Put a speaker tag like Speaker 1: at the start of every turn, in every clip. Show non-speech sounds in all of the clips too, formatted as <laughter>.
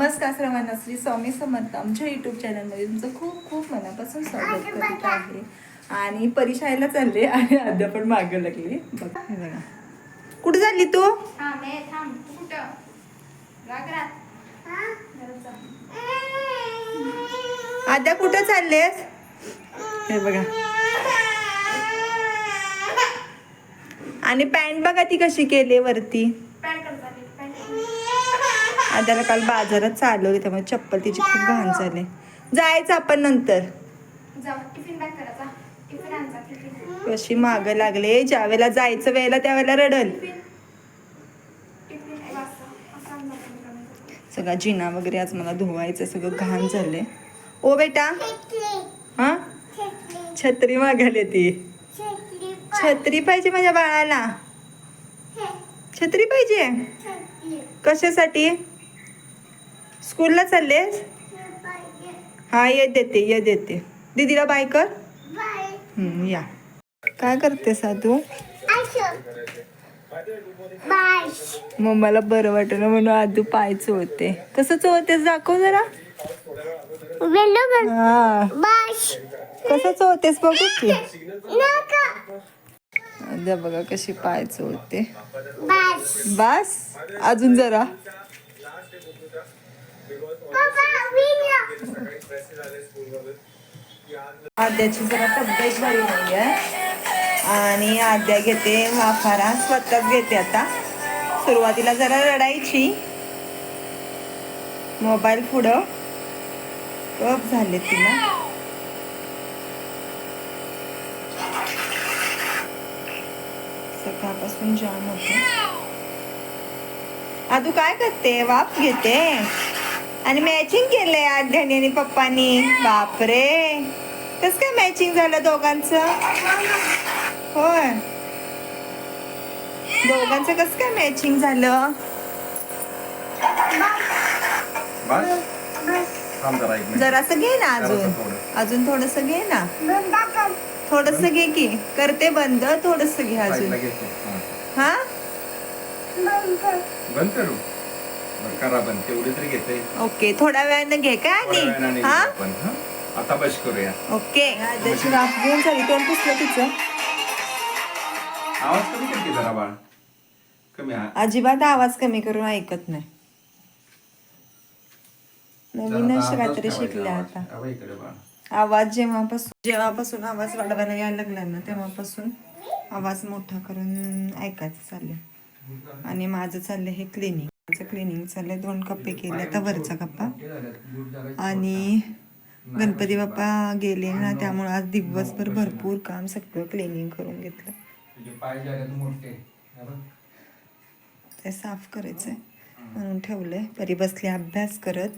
Speaker 1: नमस्कार सर्वांना श्री स्वामी समर्थ आमच्या युट्यूब चॅनलमध्ये तुमचं खूप खूप मनापासून स्वागत करीत आहे. आणि परिशाळेला चालले आणि अद्या पण मागं लागली. बघा हे बघा. कुठे चालली तू. आद्या कुठं? चाललेस? हे बघा. आणि पॅन्ट बघा ती कशी केली वरती. आद्याला काल बाजारात चालवली त्यामुळे चप्पल तिची खूप घाण झाली. जायचं आपण नंतर. कशी मागं लागले ज्या वेळेला जायचं वेळेला त्यावेळेला रडल. सगळा जिना वगैरे आज मला धुवायचं सगळं घाण झालंय. ओ बेटा. हा? छत्री मागायला ती. छत्री पाहिजे माझ्या बाळाला. छत्री. पाहिजे? कशासाठी? स्कूलला चाललेस हा ये देते ये देते. दीदीला बाय कर. या. काय करते साधू? मग मला बरं वाटलं म्हणून आधू पाय चोळते. कसं चोळतेस दाखव जरा. हा. कसं चोळतेस बघू की. द्या बघा कशी पाय चोळते. बस? अजून जरा. आद्याची जरा तब्येत बरी नाही आहे आणि आद्या घेते वाफारा स्वतःच घेते आता. सुरुवातीला जरा रडायची. मोबाईल पुढं. कप झाले तिला सकाळपासून जाम होते. आदू काय करते? वाफ घेते. आणि मॅचिंग केलंय आद्याने आणि पप्पानी. बापरे. कस काय मॅचिंग झालं दोघांचं? होय. दोघांचं कस काय मॅचिंग झालं? जरासं घे ना अजून. अजून थोडस घे ना. थोडस घे की. करते बंद. थोडस घे अजून.
Speaker 2: हा. बंद करू. करा तेवढी तरी घेते.
Speaker 1: ओके थोड्या वेळानं घे काय
Speaker 2: थोड्या वेळाने
Speaker 1: आणि
Speaker 2: घेऊ
Speaker 1: हा
Speaker 2: आपण हा? आता बस करूया.
Speaker 1: ओके. वाफ घेऊन तोंड पुसलं तिचं.
Speaker 2: आवाज कमी कर की जरा बाळ. कमी
Speaker 1: अजिबात आवाज कमी करून ऐकत नाही. नवीनच
Speaker 2: आता
Speaker 1: काहीतरी
Speaker 2: आवाज
Speaker 1: शिकले
Speaker 2: आवाज.
Speaker 1: आता.
Speaker 2: आवाज इकडे बाळ.
Speaker 1: आवाज जेव्हापासून जेव्हापासून आवाज वाढवायला यायला लागला ना तेव्हापासून आवाज मोठा करून ऐकायचं चाललंय. आणि माझं चाललंय हे क्लिनिंग माझं क्लिनिंग चाललंय. दोन कप्पे केले आता वरचा कप्पा. आणि गणपती बाप्पा गेले ना त्यामुळे आज दिवसभर भरपूर काम सगळं क्लिनिंग करून घेतलं.
Speaker 2: तुझे पाय जे आहेत मोठे बघ.
Speaker 1: ते साफ करायचंय. म्हणून ठेवलंय. परी बसली अभ्यास करत.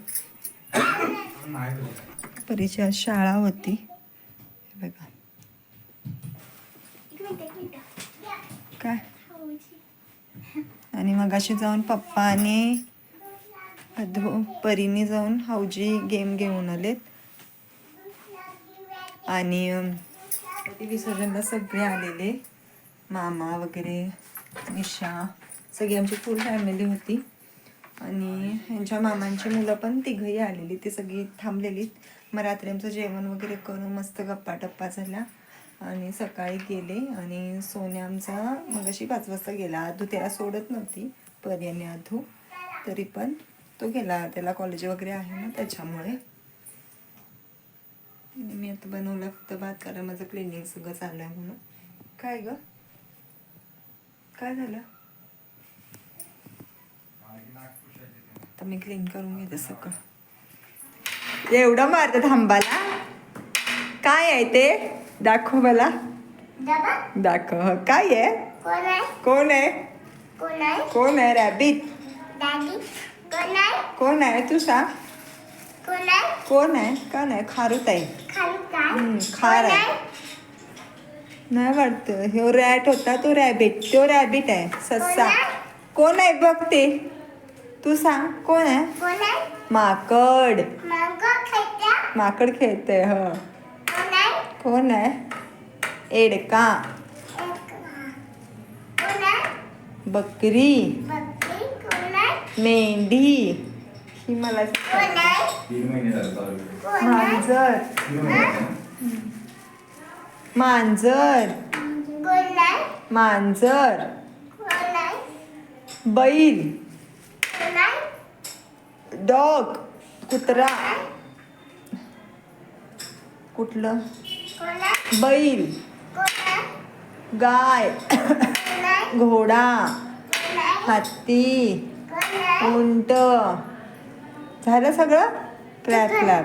Speaker 1: परीची आज शाळा होती. हे बघा. काय? आणि मग अशी जाऊन पप्पा आणि अधू परीने जाऊन हौजी गेम घेऊन आलेत. आणि विसर्जनला सगळे आलेले. मामा वगैरे निशा सगळी आमची फुल फॅमिली होती. आणि ह्यांच्या मामांची मुलं पण तिघही आलेली ती सगळी थांबलेली मग रात्री आमचं जेवण वगैरे करून मस्त गप्पा टप्पा झाला आणि सकाळी गेले आणि सोन्या आमचा मगाशी पाच वाजता गेला. आधू त्याला सोडत नव्हती पर्याने अधू आधू तरी पण तो गेला. त्याला कॉलेज वगैरे आहे ना त्याच्यामुळे. मी आता बनवलं फक्त भात कारण माझं क्लिनिंग सगळं चाललं आहे म्हणून. काय ग? काय झालं? आता मी क्लीन करून घेते सगळं. एवढं मारतं थांबाला काय आहे ते? दाखव मला दाखव हं, काय आहे कोण आहे कोण आहे रॅबिट कोण आहे तू सांग कोण आहे का नाही खारूत आहे खार आहे नाही वाटतं ह्यो रॅट होता तो रॅबिट तो रॅबिट आहे सस्सा कोण आहे बघ ते तू सांग कोण आहे माकड माकड खेळतंय ह कोण आहे एडका बकरी मेंढी ही मला मांजर मांजर मांजर बैल डॉग कुत्रा कुठलं बैल. गाय. घोडा. हत्ती. उंट. झालं सगळं? क्लॅप क्लॅप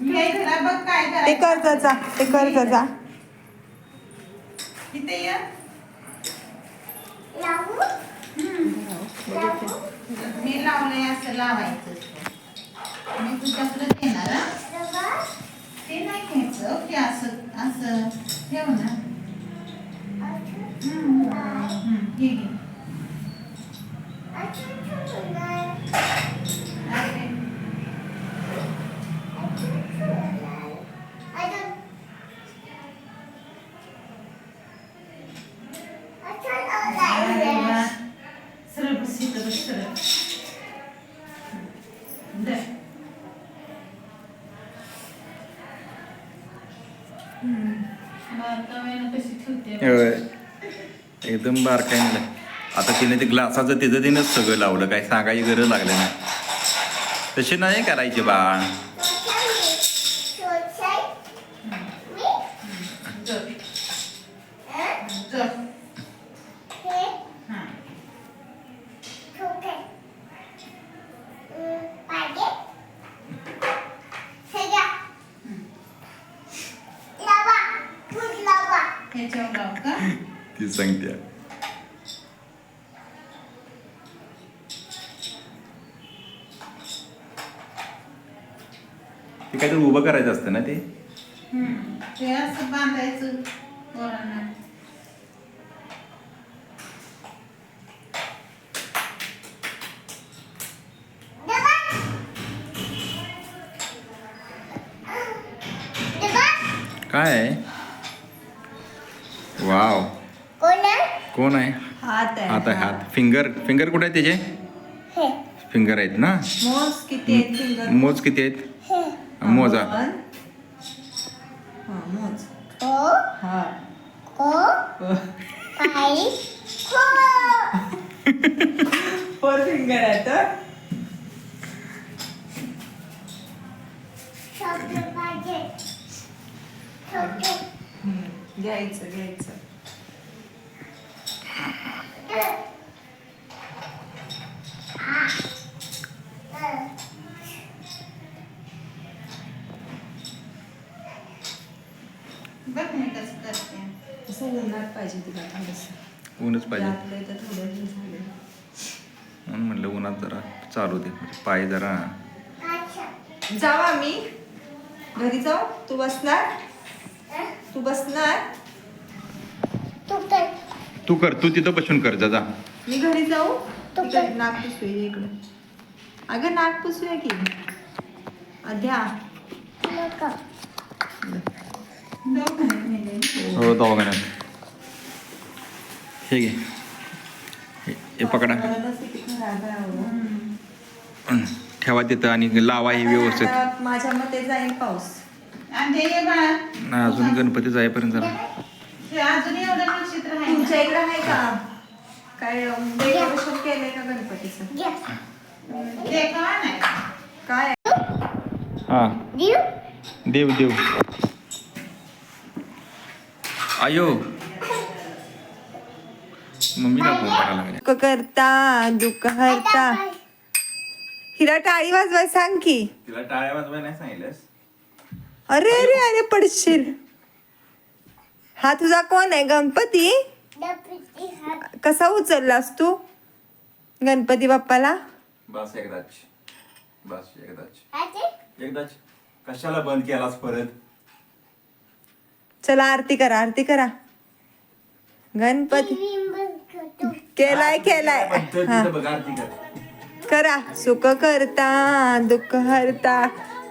Speaker 3: हे जरा बघ काय
Speaker 1: ते कर जा ते कर
Speaker 3: ये. मी लावलंय असं लावायचं. मी तुझ्याकडे देणार ते नाही घ्यायचं हो, की असं असं. ठेव ना. हम्म, हम्म, हे घे बस इथं बस सरळ दे. हम्म. बारकाईनं कशी ठेवते
Speaker 2: होय. एकदम बारकाय नाही आता तिने ते ग्लासाचं तिचं तिनंच सगळं लावलं. काय सांगायची गरज लागली नाही. तशी नाही करायची बाळ. ती सांगते. ते काहीतरी उभं करायचं असतं ना ते?
Speaker 3: हम्म. ते असं बांधायचं पोरांना
Speaker 2: काय आहे? वाव कोण आहे?
Speaker 1: हात आहे
Speaker 2: हात आहे हात. फिंगर फिंगर कुठे आहेत त्याचे? फिंगर आहेत ना?
Speaker 1: मोज किती आहेत फिंगर
Speaker 2: मोज किती आहेत? मोजा.
Speaker 1: हा, मोज. हा. फोर फिंगर आहे तर घ्यायचं घ्यायचं
Speaker 3: बघ मी कसं करते
Speaker 1: असं उन्हात पाहिजे तिला थोडंसं.
Speaker 2: ऊनच पाहिजे.
Speaker 1: आपलं तर थोडं हे झालं
Speaker 2: म्हणून म्हणलं उन्हात जरा चालू दे. पाय जरा.
Speaker 1: जाऊ आम्ही. घरी जाऊ. तू बसणार? तू बसणार?
Speaker 2: तू कर. तू तिथं बसून कर. जा जा.
Speaker 1: मी घरी जाऊ. इकडे नाक पुसूया इकडे. अगं नाक पुसूया की. अध्या.
Speaker 2: हो दवाखान्यात. हे घे हे- पकडा. ठेवा तिथं आणि लावा हे व्यवस्थित
Speaker 1: आता माझ्या मते जाईल पाऊस
Speaker 3: आणि ते ये बाळा
Speaker 2: ना अजून गणपती जाईपर्यंत जरा
Speaker 3: ते अजून एवढं नक्षत्र आहे
Speaker 1: तुमच्या
Speaker 3: ना.
Speaker 1: इकडे आहे का काय डेकोरेशन केलंय का गणपतीचं
Speaker 3: ते का नाही
Speaker 1: काय
Speaker 2: हा देव देव आयो मम्मीला फोन करायला लागले.
Speaker 1: दुःख करता दुःख हरता. हिला टाळी वाजवाय सांग की.
Speaker 2: तिला टाळ्या वाजवाय नाही सांगितलंस?
Speaker 1: अरे अरे अरे पडशील. हा तुझा कोण आहे गणपती? कसा उचललास तू? गणपती बाप्पाला?
Speaker 2: बस एकदाच. बस एकदाच. एकदाच. कशाला बंद केलास परत?
Speaker 1: चला आरती करा आरती करा. गणपती. केलाय केलाय.
Speaker 2: म्हणतोय
Speaker 1: हा.
Speaker 2: तिथं बघ, आरती कर.
Speaker 1: करा. सुख करता दुःख हरता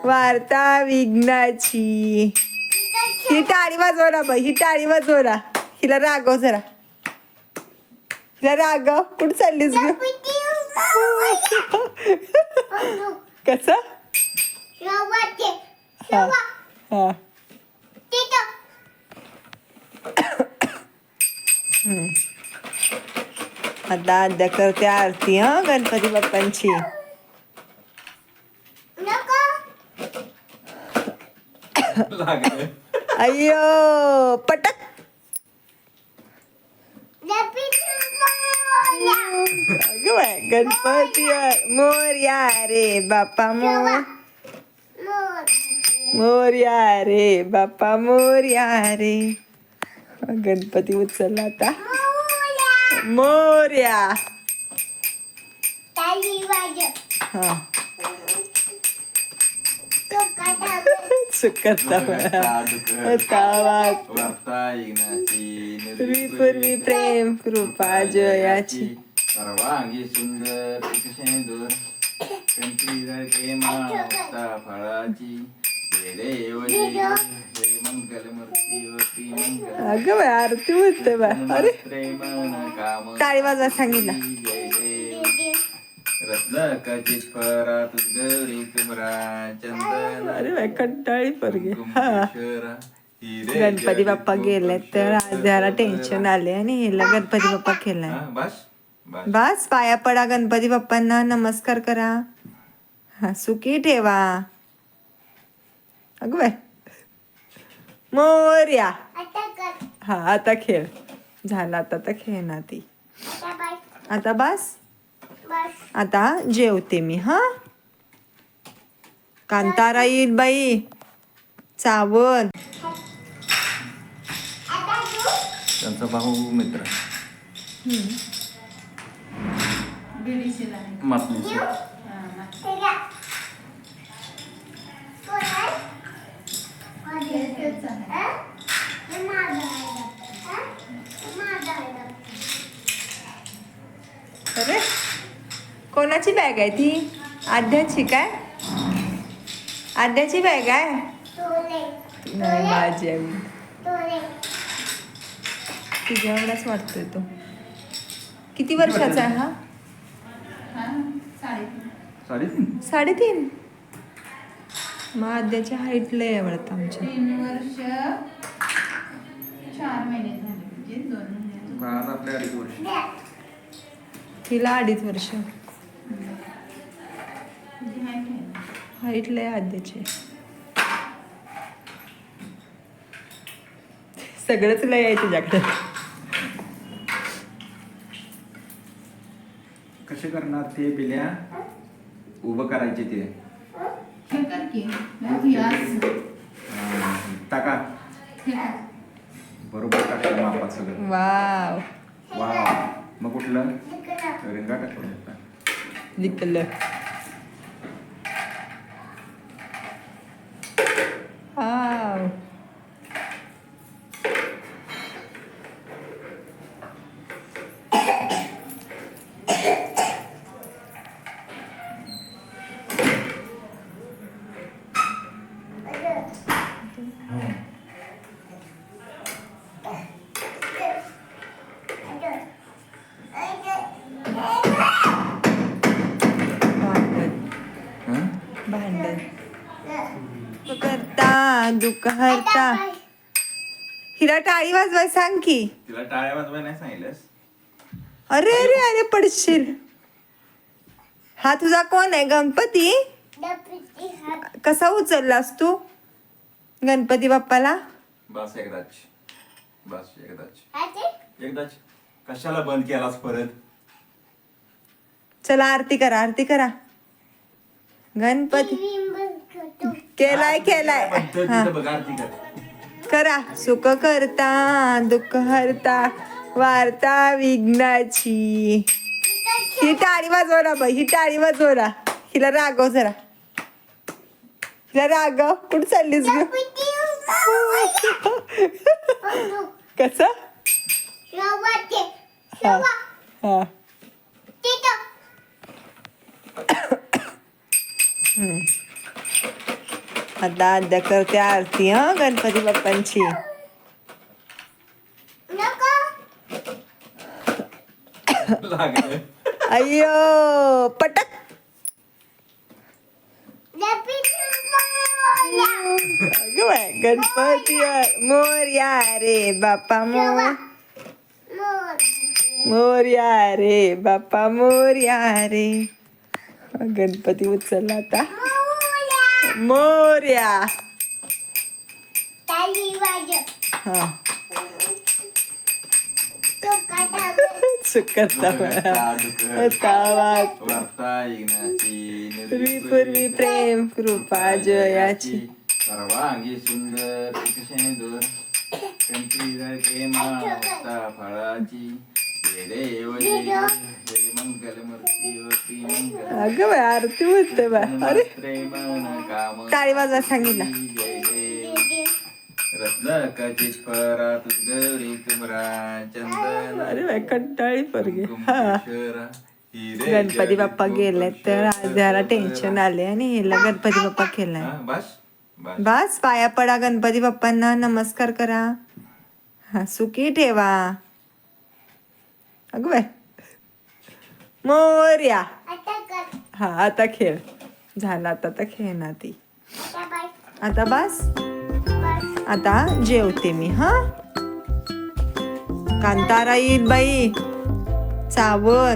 Speaker 1: वार्ता विघ्नाची. ही टाळी वाजवला बाई ही टाळी वाजवला हिला रागव जरा. हिला रागव. कुठं चाललीस ग? कसा? हा. हा. आता आद्या करते आरती हा गणपती बाप्पांची
Speaker 2: लागलं
Speaker 1: अय्यो पटक। गणपती मोर्या। रे बाप्पा मोर। मोर्या रे बाप्पा मोर्या रे। गणपती उचलला आता मोर्या. हा. पूर्वी प्रेम कृपा जयाची.
Speaker 2: सर्वांगी सुंदर फळाची.
Speaker 1: अगं बाय आरती म्हणते बाय अरे. टाळी वाजवा सांगितलं. अरे बाय कंटाळी परगे. गणपती बाप्पा गेले तर आज जरा टेन्शन आले आणि हिला गणपती बाप्पा केलाय.
Speaker 2: बस
Speaker 1: पाया पडा गणपती बाप्पांना. नमस्कार करा. हा सुखी ठेवा. अगं बाय मोर्या. हा आता खेळ. झाला आता तर खेळणार ती. आता बस. आता जेवते मी हा? कांतारा येईल बाई. चावल.
Speaker 2: त्यांचा भाऊ मित्र
Speaker 3: आहे.
Speaker 2: मातनीचे
Speaker 3: हा, मा- तेच आहे.
Speaker 1: अरे कोणाची बॅग आहे ती? आद्याची काय? आद्याची बॅग आहे? नाही माझी आहे. मी. तुझ्या एवढाच वाटतोय तो. किती वर्षाचा आहे हा?
Speaker 3: हा, साडेतीन.
Speaker 2: साडेतीन?
Speaker 1: आद्याच्या हाईट लय आहे वाटतं आमच्या.
Speaker 3: तीन वर्ष चार महिने झाले म्हणजे दोन महिन्याचं.
Speaker 2: बाळाला आपल्या अडीच वर्ष.
Speaker 1: तिला अडीच वर्ष.
Speaker 3: म्हणजे आहे?
Speaker 1: हाईट लय आद्याची सगळंच लय आहे तुझ्याकडे
Speaker 2: कसे करणार ते पिल्या उभं करायचे ते.
Speaker 3: मग हे असं.
Speaker 2: हा, टाका. बरोबर टाका मापात सगळं
Speaker 1: वाव
Speaker 2: वा मग कुठलं रिंगा टाकलं
Speaker 1: लिकलं वाव करता दुःख हरता हिला टाळी वाजवाय सांग की.
Speaker 2: तिला टाळ्या वाजवाय नाही सांगितलंस?
Speaker 1: अरे अरे अरे पडशील. हा तुझा कोण आहे? गणपती? कसा उचललास तू? गणपती बाप्पाला?
Speaker 2: बस एकदाच. बस एकदाच. एकदाच. कशाला बंद केलास परत?
Speaker 1: चला आरती करा आरती करा. गणपती. केलाय केलाय. हा.
Speaker 2: पद्धतीचं बघ आरती कर.
Speaker 1: करा. सुख करता दुःख हरता वार्ता विघ्नाची. ही टाळी वाजवला बाई ही टाळी वाजवला हिला रागव जरा. हिला रागव. कुठं चाललीस ग? कस? हा हा. हम्म. आता आद्या करते आरती हा गणपती बाप्पांची? अय्यो पटक. गणपती मोर्या रे बापा मोर. मोर्या रे बापा मोर्या रे. गणपती उचलला आता. मोर्या. हा. <laughs> सुकरता तावात. पूर्वी पूर्वी प्रेम कृपा जयाची.
Speaker 2: सर्वांगी सुंदर माता फळाची.
Speaker 1: अगं बाय आरती म्हणते बाय अरे.
Speaker 2: मन काम
Speaker 1: टाळी वाजवा सांगितलं. अरे बाय कंटाळी पोरगी. हा. गणपती बाप्पा गेले तर आज जरा टेन्शन आले आणि हिला गणपती बाप्पा केलाय. बस पाया पडा गणपती बाप्पांना. नमस्कार करा. हा सुखी ठेवा. अगं बाय मोर्या. हा आता खेळ. झाला आता तर खेळणार ती. आता बस. आता जेवते मी हा? कांतारा येईल बाई चावल